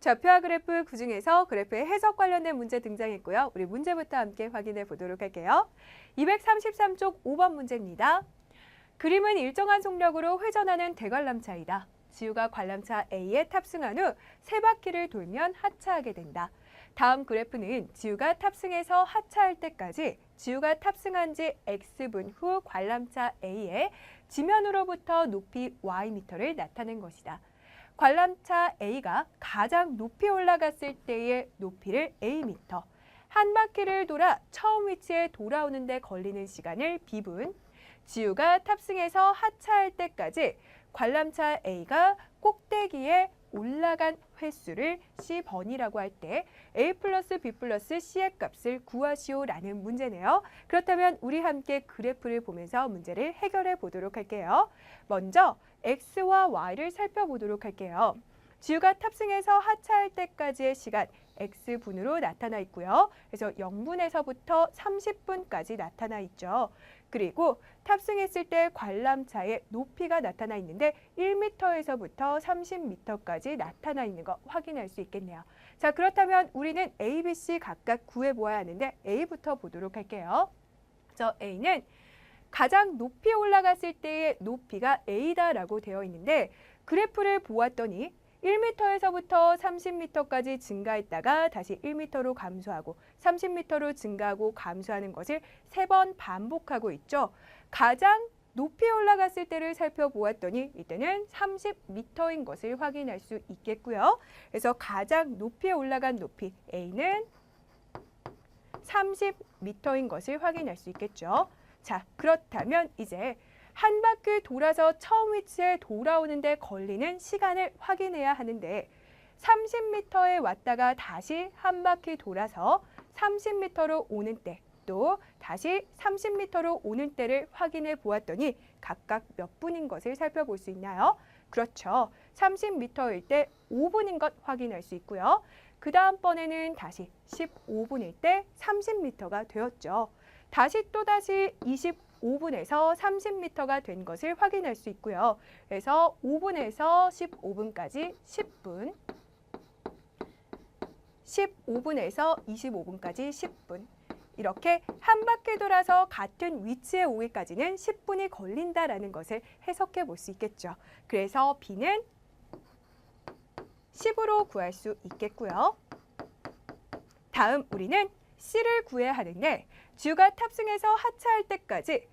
좌표와 그래프 그중에서 그래프의 해석 관련된 문제 등장했고요. 우리 문제부터 함께 확인해 보도록 할게요. 233쪽 5번 문제입니다. 그림은 일정한 속력으로 회전하는 대관람차이다. 지우가 관람차 A에 탑승한 후 세 바퀴를 돌면 하차하게 된다. 다음 그래프는 지우가 탑승해서 하차할 때까지 지우가 탑승한 지 X분 후 관람차 A의 지면으로부터 높이 Y미터를 나타낸 것이다. 관람차 A가 가장 높이 올라갔을 때의 높이를 A미터, 한 바퀴를 돌아 처음 위치에 돌아오는 데 걸리는 시간을 B분, 지우가 탑승해서 하차할 때까지 관람차 A가 꼭대기에 올라간 횟수를 C번이라고 할 때 A 플러스 B 플러스 C의 값을 구하시오라는 문제네요. 그렇다면 우리 함께 그래프를 보면서 문제를 해결해 보도록 할게요. 먼저 X와 Y를 살펴보도록 할게요. 지우가 탑승해서 하차할 때까지의 시간 X분으로 나타나 있고요. 그래서 0분에서부터 30분까지 나타나 있죠. 그리고 탑승했을 때 관람차의 높이가 나타나 있는데 1m에서부터 30m까지 나타나 있는 거 확인할 수 있겠네요. 자, 그렇다면 우리는 A, B, C 각각 구해 보아야 하는데 A부터 보도록 할게요. 저 A는 가장 높이 올라갔을 때의 높이가 A다라고 되어 있는데 그래프를 보았더니 1m에서부터 30m까지 증가했다가 다시 1m로 감소하고 30m로 증가하고 감소하는 것을 세 번 반복하고 있죠. 가장 높이 올라갔을 때를 살펴보았더니 이때는 30m인 것을 확인할 수 있겠고요. 그래서 가장 높이 올라간 높이 A는 30m인 것을 확인할 수 있겠죠. 자, 그렇다면 이제 한 바퀴 돌아서 처음 위치에 돌아오는데 걸리는 시간을 확인해야 하는데 30m에 왔다가 다시 한 바퀴 돌아서 30m로 오는 때 또 다시 30m로 오는 때를 확인해 보았더니 각각 몇 분인 것을 살펴볼 수 있나요? 그렇죠. 30m일 때 5분인 것 확인할 수 있고요. 그 다음번에는 다시 15분일 때 30m가 되었죠. 다시 또 다시 25분에서 30m가 된 것을 확인할 수 있고요. 그래서 5분에서 15분까지 10분, 15분에서 25분까지 10분. 이렇게 한 바퀴 돌아서 같은 위치에 오기까지는 10분이 걸린다라는 것을 해석해 볼 수 있겠죠. 그래서 B는 10으로 구할 수 있겠고요. 다음 우리는 C를 구해야 하는데 주가 탑승해서 하차할 때까지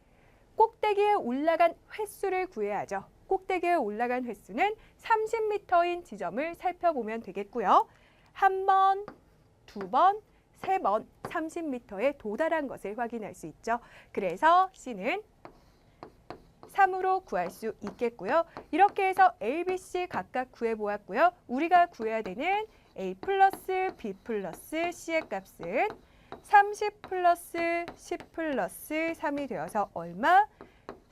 꼭대기에 올라간 횟수를 구해야죠. 꼭대기에 올라간 횟수는 30m인 지점을 살펴보면 되겠고요. 한 번, 두 번, 세 번 30m에 도달한 것을 확인할 수 있죠. 그래서 C는 3으로 구할 수 있겠고요. 이렇게 해서 A, B, C 각각 구해보았고요. 우리가 구해야 되는 A 플러스 B 플러스 C의 값은 30 플러스 10 플러스 3이 되어서 얼마?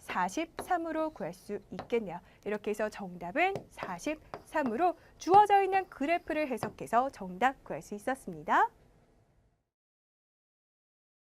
43으로 구할 수 있겠네요. 이렇게 해서 정답은 43으로 주어져 있는 그래프를 해석해서 정답 구할 수 있었습니다.